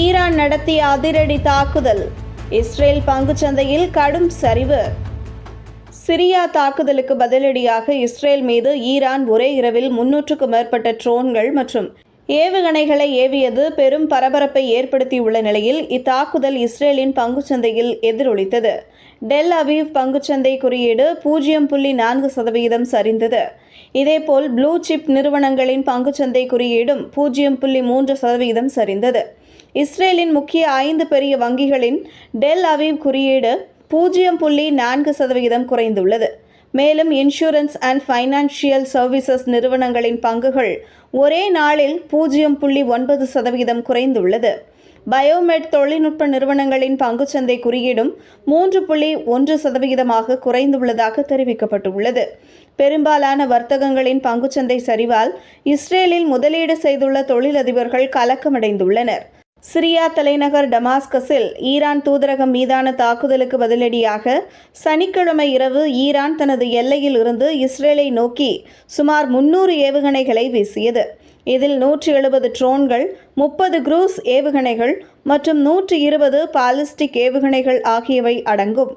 Iran நடத்திய அதிரடி தாக்குதல். இஸ்ரேல் பங்குச்சந்தையில் கடும் சரிவு. சிரியா தாக்குதலுக்கு பதிலடியாக இஸ்ரேல் மீது ஈரான் ஒரே இரவில் முன்னூற்றுக்கும் மேற்பட்ட ட்ரோன்கள் மற்றும் ஏவுகணைகளை ஏவியது பெரும் பரபரப்பை ஏற்படுத்தியுள்ள நிலையில் இத்தாக்குதல் இஸ்ரேலின் பங்குச்சந்தையில் எதிரொலித்தது. டெல் அவீவ் பங்குச்சந்தை குறியீடு பூஜ்ஜியம் புள்ளி நான்கு சதவிகிதம் சரிந்தது. இதேபோல் ப்ளூ சிப் நிறுவனங்களின் பங்குச்சந்தை குறியீடும் பூஜ்ஜியம் புள்ளி மூன்று சதவிகிதம் சரிந்தது. இஸ்ரேலின் முக்கிய ஐந்து பெரிய வங்கிகளின் டெல் அவீவ் குறியீடு பூஜ்ஜியம் புள்ளி நான்கு சதவிகிதம் குறைந்துள்ளது. மேலும் இன்சூரன்ஸ் அண்ட் ஃபைனான்சியல் சர்வீசஸ் நிறுவனங்களின் பங்குகள் ஒரே நாளில் பூஜ்ஜியம் புள்ளி ஒன்பது சதவீதம் குறைந்துள்ளது. பயோமெட் தொழில்நுட்ப நிறுவனங்களின் பங்குச்சந்தை குறியீடும் மூன்று புள்ளி ஒன்று சதவிகிதமாக குறைந்துள்ளதாக தெரிவிக்கப்பட்டுள்ளது. பெரும்பாலான வர்த்தகங்களின் பங்குச்சந்தை சரிவால் இஸ்ரேலில் முதலீடு செய்துள்ள தொழிலதிபர்கள் கலக்கமடைந்துள்ளனர். சிரியா தலைநகர் டமாஸ்கஸில் ஈரான் தூதரகம் மீதான தாக்குதலுக்கு பதிலடியாக சனிக்கிழமை இரவு ஈரான் தனது எல்லையில் இருந்து இஸ்ரேலை நோக்கி சுமார் முன்னூறு ஏவுகணைகளை வீசியது. இதில் நூற்றி எழுபது ட்ரோன்கள் முப்பது குரூஸ் ஏவுகணைகள் மற்றும் நூற்றி இருபது பாலிஸ்டிக் ஏவுகணைகள் ஆகியவை அடங்கும்.